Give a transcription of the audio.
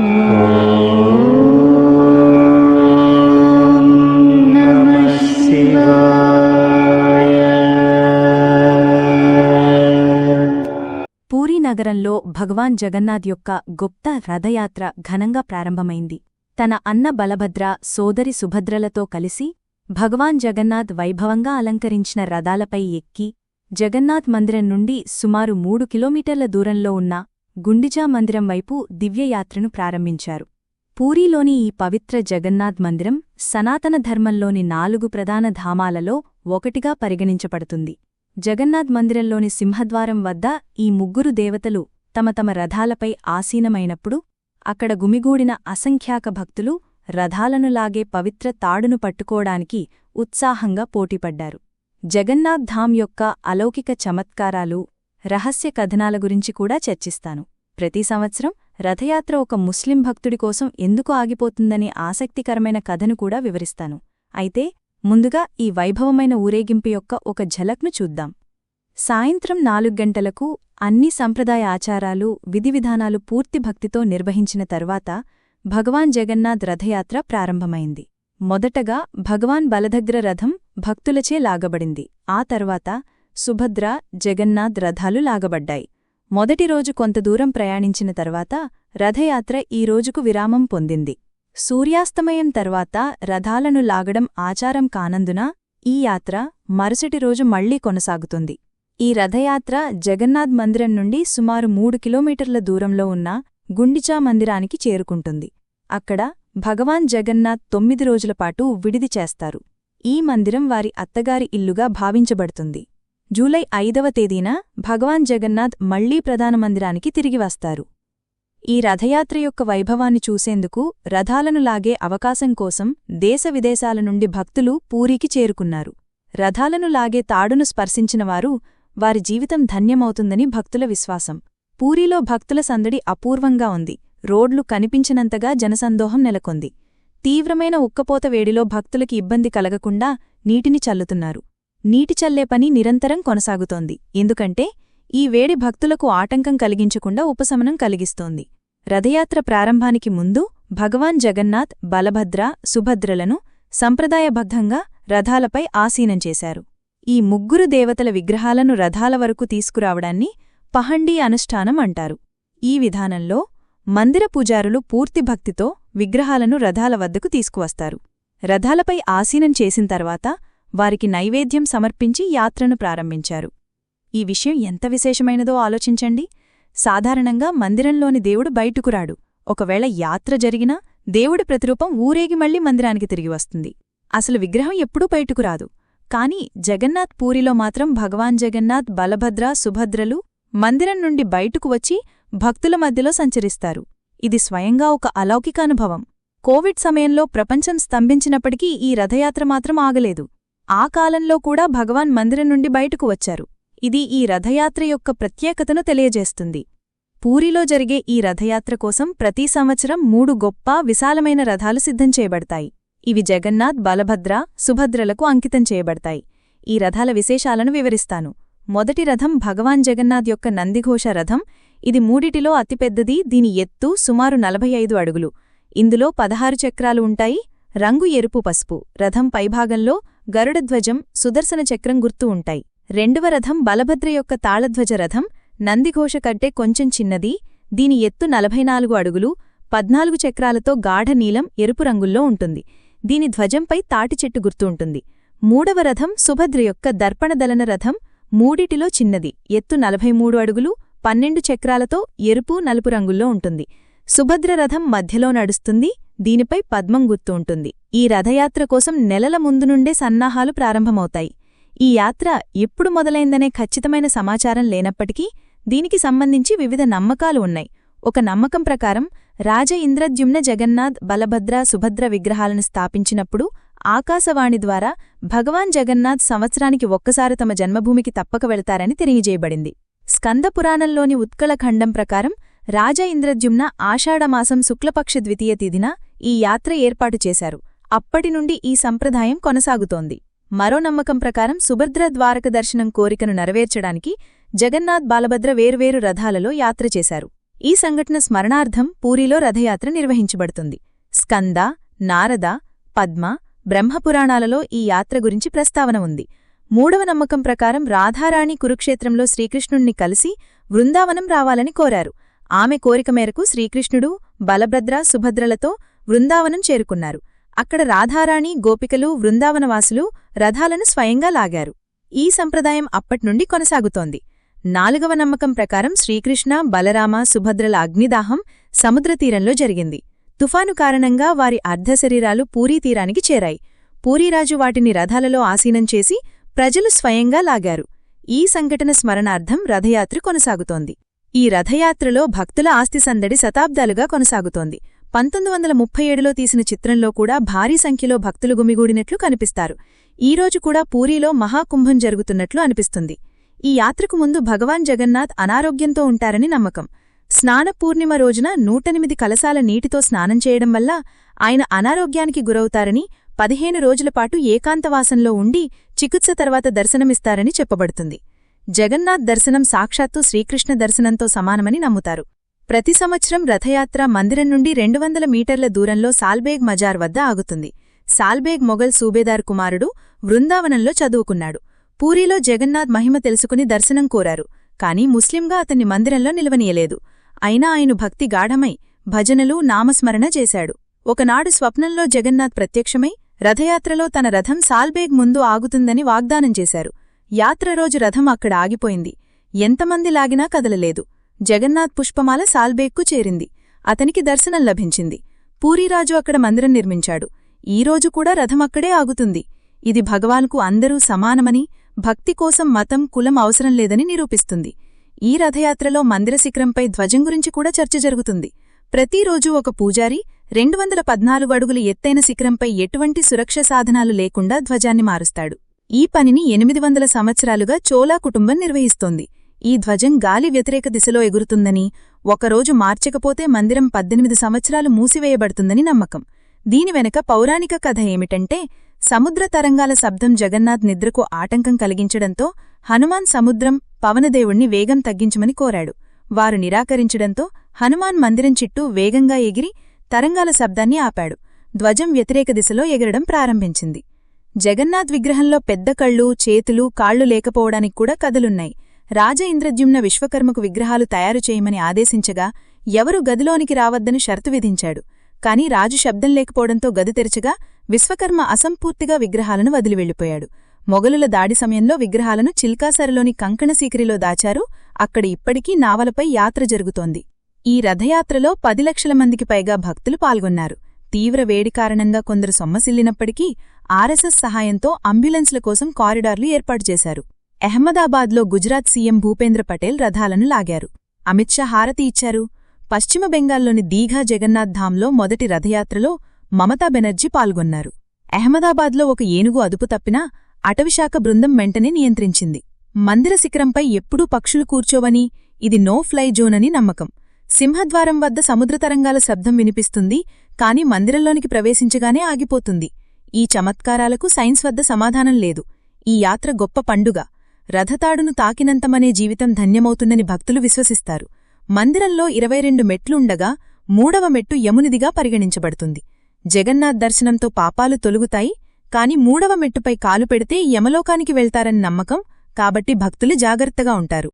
పూరి నగరంలో భగవాన్ జగన్నాథ్ యొక్క గుప్త రథయాత్ర ఘనంగా ప్రారంభమైంది. తన అన్న బలభద్ర సోదరి సుభద్రలతో కలిసి భగవాన్ జగన్నాథ్ వైభవంగా అలంకరించిన రథాలపై ఎక్కి జగన్నాథ్ మందిరం నుండి సుమారు మూడు కిలోమీటర్ల దూరంలో ఉన్న గుండిజా మందిరం వైపు దివ్యయాత్రను ప్రారంభించారు. పూరీలోని ఈ పవిత్ర జగన్నాథ్ మందిరం సనాతన ధర్మంలోని నాలుగు ప్రధాన ధామాలలో ఒకటిగా పరిగణించబడుతుంది. జగన్నాథ్ మందిరంలోని సింహద్వారం వద్ద ఈ ముగ్గురు దేవతలు తమ తమ రథాలపై ఆసీనమైనప్పుడు అక్కడ గుమిగూడిన అసంఖ్యాక భక్తులు రథాలను లాగే పవిత్ర తాడును పట్టుకోడానికి ఉత్సాహంగా పోటీపడ్డారు. జగన్నాథ్ ధామ్ యొక్క అలౌకిక చమత్కారాలు రహస్య కథనాల గురించి కూడా చర్చిస్తాను. ప్రతి సంవత్సరం రథయాత్ర ఒక ముస్లిం భక్తుడి కోసం ఎందుకు ఆగిపోతుందనే ఆసక్తికరమైన కథను కూడా వివరిస్తాను. అయితే ముందుగా ఈ వైభవమైన ఊరేగింపు యొక్క ఒక ఝలక్ను చూద్దాం. సాయంత్రం నాలుగు గంటలకు అన్ని సంప్రదాయ ఆచారాలు విధివిధానాలు పూర్తి భక్తితో నిర్వహించిన తరువాత భగవాన్ జగన్నాథ్ రథయాత్ర ప్రారంభమైంది. మొదటగా భగవాన్ బలదగ్ర రథం భక్తులచే లాగబడింది. ఆ తర్వాత సుభద్ర జగన్నాథ్ రథాలు లాగబడ్డాయి. మొదటి రోజు కొంత దూరం ప్రయాణించిన తర్వాత రథయాత్ర ఈ రోజుకు విరామం పొందింది. సూర్యాస్తమయం తర్వాత రథాలను లాగడం ఆచారం కానందున ఈ యాత్ర మరుసటి రోజు మళ్ళీ కొనసాగుతుంది. ఈ రథయాత్ర జగన్నాథ్ మందిరం నుండి సుమారు మూడు కిలోమీటర్ల దూరంలో ఉన్న గుండిచా మందిరానికి చేరుకుంటుంది. అక్కడ భగవాన్ జగన్నాథ్ తొమ్మిది రోజులపాటు విడిది చేస్తారు. ఈ మందిరం వారి అత్తగారి ఇల్లుగా భావించబడుతుంది. జూలై ఐదవ తేదీన భగవాన్ జగన్నాథ్ మళ్ళీ ప్రధానమందిరానికి తిరిగి వస్తారు. ఈ రథయాత్ర యొక్క వైభవాన్ని చూసేందుకు రథాలను లాగే అవకాశం కోసం దేశ విదేశాల నుండి భక్తులు పూరికి చేరుకున్నారు. రథాలను లాగే తాడును స్పర్శించినవారు వారి జీవితం ధన్యమవుతుందని భక్తుల విశ్వాసం. పూరీలో భక్తుల సందడి అపూర్వంగా ఉంది. రోడ్లు కనిపించినంతగా జనసందోహం నెలకొంది. తీవ్రమైన ఉక్కపోత వేడిలో భక్తులకి ఇబ్బంది కలగకుండా నీటిని చల్లుతున్నారు. నీటి చల్లే పని నిరంతరం కొనసాగుతోంది. ఎందుకంటే ఈ వేడి భక్తులకు ఆటంకం కలిగించకుండా ఉపశమనం కలిగిస్తోంది. రథయాత్ర ప్రారంభానికి ముందు భగవాన్ జగన్నాథ్ బలభద్ర సుభద్రలను సంప్రదాయబద్ధంగా రథాలపై ఆసీనం చేశారు. ఈ ముగ్గురు దేవతల విగ్రహాలను రథాల వరకు తీసుకురావడాన్ని పహండీ అనుష్ఠానం అంటారు. ఈ విధానంలో మందిర పూజారులు పూర్తి భక్తితో విగ్రహాలను రథాల వద్దకు తీసుకువస్తారు. రథాలపై ఆసీనం చేసిన తర్వాత వారికి నైవేద్యం సమర్పించి యాత్రను ప్రారంభించారు. ఈ విషయం ఎంత విశేషమైనదో ఆలోచించండి. సాధారణంగా మందిరంలోని దేవుడు బయటకురాడు ఒకవేళ యాత్ర జరిగినా దేవుడి ప్రతిరూపం ఊరేగి మళ్ళీ మందిరానికి తిరిగి వస్తుంది. అసలు విగ్రహం ఎప్పుడూ బయటకురాదు కాని జగన్నాథ్ పూరిలో మాత్రం భగవాన్ జగన్నాథ్ బలభద్ర సుభద్రలు మందిరం నుండి బయటకు వచ్చి భక్తుల మధ్యలో సంచరిస్తారు. ఇది స్వయంగా ఒక అలౌకిక అనుభవం. కోవిడ్ సమయంలో ప్రపంచం స్తంభించినప్పటికీ ఈ రథయాత్ర మాత్రం ఆగలేదు. ఆ కాలంలో కూడా భగవాన్ మందిరం నుండి బయటకు వచ్చారు. ఇది ఈ రథయాత్ర యొక్క ప్రత్యేకతను తెలియజేస్తుంది. పూరిలో జరిగే ఈ రథయాత్ర కోసం ప్రతి సంవత్సరం మూడు గొప్ప విశాలమైన రథాలు సిద్ధం చేయబడతాయి. ఇవి జగన్నాథ్ బలభద్ర సుభద్రలకు అంకితం చేయబడతాయి. ఈ రథాల విశేషాలను వివరిస్తాను. మొదటి రథం భగవాన్ జగన్నాథ్ యొక్క నందిఘోష రథం. ఇది మూడిటిలో అతిపెద్దది దీని ఎత్తు సుమారు నలభై ఐదు అడుగులు. ఇందులో పదహారు చక్రాలు ఉంటాయి. రంగు ఎరుపు పసుపు. రథం పైభాగంలో గరుడధ్వజం సుదర్శన చక్రం గుర్తు ఉంటాయి. రెండవ రథం బలభద్ర యొక్క తాళధ్వజ రథం నందిఘోష కంటే కొంచెం చిన్నది. దీని ఎత్తు నలభై నాలుగు అడుగులు పద్నాలుగు చక్రాలతో గాఢ నీలం ఎరుపు రంగుల్లో ఉంటుంది. దీని ధ్వజంపై తాటిచెట్టు గుర్తు ఉంటుంది. మూడవ రథం సుభద్ర యొక్క దర్పణదలన రథం మూడిటిలో చిన్నది. ఎత్తు నలభై మూడు అడుగులు పన్నెండు చక్రాలతో ఎరుపు నలుపు రంగుల్లో ఉంటుంది. సుభద్ర రథం మధ్యలో నడుస్తుంది. దీనిపై పద్మం గుర్తు ఉంటుంది. ఈ రథయాత్ర కోసం నెలల ముందు నుండే సన్నాహాలు ప్రారంభమవుతాయి. ఈ యాత్ర ఎప్పుడు మొదలైందనే ఖచ్చితమైన సమాచారం లేనప్పటికీ దీనికి సంబంధించి వివిధ నమ్మకాలు ఉన్నాయి. ఒక నమ్మకం ప్రకారం రాజ ఇంద్రద్యుమ్న జగన్నాథ్ బలభద్ర సుభద్ర విగ్రహాలను స్థాపించినప్పుడు ఆకాశవాణి ద్వారా భగవాన్ జగన్నాథ్ సంవత్సరానికి ఒక్కసారి తమ జన్మభూమికి తప్పక వెళతారని తెలియజేయబడింది. స్కందపురాణంలోని ఉత్కళఖండం ప్రకారం రాజ ఇంద్రద్యుమ్న ఆషాఢమాసం శుక్లపక్ష ద్వితీయ తిథిన ఈ యాత్ర ఏర్పాటు చేశారు. అప్పటినుండి ఈ సంప్రదాయం కొనసాగుతోంది. మరో నమ్మకం ప్రకారం సుభద్ర ద్వారక దర్శనం కోరికను నెరవేర్చడానికి జగన్నాథ్ బాలభద్ర వేర్వేరు రథాలలో యాత్ర చేశారు. ఈ సంఘటన స్మరణార్థం పూరిలో రథయాత్ర నిర్వహించబడుతుంది. స్కంద నారద పద్మ బ్రహ్మపురాణాలలో ఈ యాత్ర గురించి ప్రస్తావన ఉంది. మూడవ నమ్మకం ప్రకారం రాధారాణి కురుక్షేత్రంలో శ్రీకృష్ణుణ్ణి కలిసి వృందావనం రావాలని కోరారు. ఆమె కోరిక మేరకు శ్రీకృష్ణుడు బలభద్ర సుభద్రలతో వృందావనం చేరుకున్నారు. అక్కడ రాధారాణి గోపికలు వృందావనవాసులు రథాలను స్వయంగా లాగారు. ఈ సంప్రదాయం అప్పట్నుండి కొనసాగుతోంది. నాలుగవ నమ్మకం ప్రకారం శ్రీకృష్ణ బలరామ సుభద్రల అగ్నిదాహం సముద్రతీరంలో జరిగింది. తుఫాను కారణంగా వారి అర్ధశరీరాలు పూరీతీరానికి చేరాయి. పూరీరాజు వాటిని రథాలలో ఆసీనం చేసి ప్రజలు స్వయంగా లాగారు. ఈ సంఘటన స్మరణార్థం రథయాత్ర కొనసాగుతోంది. ఈ రథయాత్రలో భక్తుల ఆస్తి సందడి శతాబ్దాలుగా కొనసాగుతోంది. పంతొమ్మిది వందల ముప్పై ఏడులో తీసిన చిత్రంలో కూడా భారీ సంఖ్యలో భక్తులు గుమిగూడినట్లు కనిపిస్తారు. ఈరోజు కూడా పూరీలో మహాకుంభం జరుగుతున్నట్లు అనిపిస్తుంది. ఈ యాత్రకు ముందు భగవాన్ జగన్నాథ్ అనారోగ్యంతో ఉంటారని నమ్మకం. స్నానపూర్ణిమ రోజున నూటెనిమిది కలశాల నీటితో స్నానం చేయడం వల్ల ఆయన అనారోగ్యానికి గురవుతారని పదిహేను రోజులపాటు ఏకాంతవాసంలో ఉండి చికిత్స తర్వాత దర్శనమిస్తారని చెప్పబడుతుంది. జగన్నాథ్ దర్శనం సాక్షాత్తు శ్రీకృష్ణ దర్శనంతో సమానమని నమ్ముతారు. ప్రతి సంవత్సరం రథయాత్ర మందిరం నుండి రెండు వందల మీటర్ల దూరంలో సాల్బేగ్ మజార్ వద్ద ఆగుతుంది. సాల్బేగ్ మొఘల్ సూబేదార్ కుమారుడు వృందావనంలో చదువుకున్నాడు. పూరీలో జగన్నాథ్ మహిమ తెలుసుకుని దర్శనం కోరారు. కాని ముస్లింగా అతన్ని మందిరంలో నిలవనీయలేదు. అయినా ఆయన భక్తి గాఢమై భజనలు నామస్మరణ చేశాడు. ఒకనాడు స్వప్నంలో జగన్నాథ్ ప్రత్యక్షమై రథయాత్రలో తన రథం సాల్బేగ్ ముందు ఆగుతుందని వాగ్దానం చేశారు. యాత్ర రోజు రథం అక్కడ ఆగిపోయింది. ఎంతమంది లాగినా కదలలేదు. జగన్నాథ్ పుష్పమాల సాల్బేక్కు చేరింది. అతనికి దర్శనం లభించింది. పూరీరాజు అక్కడ మందిరం నిర్మించాడు. ఈరోజు కూడా రథం అక్కడే ఆగుతుంది. ఇది భగవాన్కు అందరూ సమానమని భక్తి కోసం మతం కులం అవసరం లేదని నిరూపిస్తుంది. ఈ రథయాత్రలో మందిర శిఖరంపై ధ్వజం గురించి కూడా చర్చ జరుగుతుంది. ప్రతిరోజూ ఒక పూజారి రెండు వందల పద్నాలుగు అడుగులు ఎత్తైన శిఖరంపై ఎటువంటి సురక్ష సాధనాలు లేకుండా ధ్వజాన్ని మారుస్తాడు. ఈ పనిని ఎనిమిది వందల సంవత్సరాలుగా చోలా కుటుంబం నిర్వహిస్తోంది. ఈ ధ్వజం గాలి వ్యతిరేక దిశలో ఎగురుతుందని ఒకరోజు మార్చకపోతే మందిరం పద్దెనిమిది సంవత్సరాలు మూసివేయబడుతుందని నమ్మకం. దీని వెనక పౌరాణిక కథ ఏమిటంటే సముద్ర తరంగాల శబ్దం జగన్నాథ్ నిద్రకు ఆటంకం కలిగించడంతో హనుమాన్ సముద్రం పవనదేవుణ్ణి వేగం తగ్గించమని కోరాడు. వారు నిరాకరించడంతో హనుమాన్ మందిరం చిట్టూ వేగంగా ఎగిరి తరంగాల శబ్దాన్ని ఆపాడు. ధ్వజం వ్యతిరేక దిశలో ఎగరడం ప్రారంభించింది. జగన్నాథ్ విగ్రహంలో పెద్ద కళ్ళు చేతులు కాళ్ళు లేకపోవడానికి కూడా కథలున్నాయి. రాజ ఇంద్రద్యుమ్న విశ్వకర్మకు విగ్రహాలు తయారు చేయమని ఆదేశించగా ఎవరు గదిలోనికి రావద్దని షరతు విధించాడు. కాని రాజు శబ్దం లేకపోవడంతో గది తెరచగా విశ్వకర్మ అసంపూర్తిగా విగ్రహాలను వదిలి వెళ్ళిపోయాడు మొగలుల దాడి సమయంలో విగ్రహాలను చిల్కాసరలోని కంకణసీకరిలో దాచారు. అక్కడ ఇప్పటికీ నావలపై యాత్ర జరుగుతోంది. ఈ రథయాత్రలో పది లక్షల మందికి పైగా భక్తులు పాల్గొన్నారు. తీవ్ర వేడి కారణంగా కొందరు సొమ్మసిల్లినప్పటికీ ఆర్ఎస్ఎస్ సహాయంతో అంబ్యులెన్స్ల కోసం కారిడార్లు ఏర్పాటు చేశారు. అహ్మదాబాద్లో గుజరాత్ సీఎం భూపేంద్ర పటేల్ రథాలను లాగారు. అమిత్ షా హారతి ఇచ్చారు. పశ్చిమ బెంగాల్లోని దీఘా జగన్నాథ్ ధాంలో మొదటి రథయాత్రలో మమతా బెనర్జీ పాల్గొన్నారు. అహ్మదాబాద్లో ఒక ఏనుగు అదుపు తప్పినా అటవిశాఖ బృందం వెంటనే నియంత్రించింది. మందిర శిఖరంపై ఎప్పుడూ పక్షులు కూర్చోవని ఇది నో ఫ్లై జోన్ అని నమ్మకం. సింహద్వారం వద్ద సముద్రతరంగాల శబ్దం వినిపిస్తుంది కాని మందిరంలోనికి ప్రవేశించగానే ఆగిపోతుంది. ఈ చమత్కారాలకు సైన్స్ వద్ద సమాధానం లేదు. ఈ యాత్ర గొప్ప పండుగ. రథతాడును తాకినంతమనే జీవితం ధన్యమవుతుందని భక్తులు విశ్వసిస్తారు. మందిరంలో ఇరవై రెండు మెట్లుండగా మూడవ మెట్టు యమునిదిగా పరిగణించబడుతుంది. జగన్నాథ్ దర్శనంతో పాపాలు తొలుగుతాయి కాని మూడవ మెట్టుపై కాలు పెడితే యమలోకానికి వెళ్తారని నమ్మకం కాబట్టి భక్తులు జాగ్రత్తగా ఉంటారు.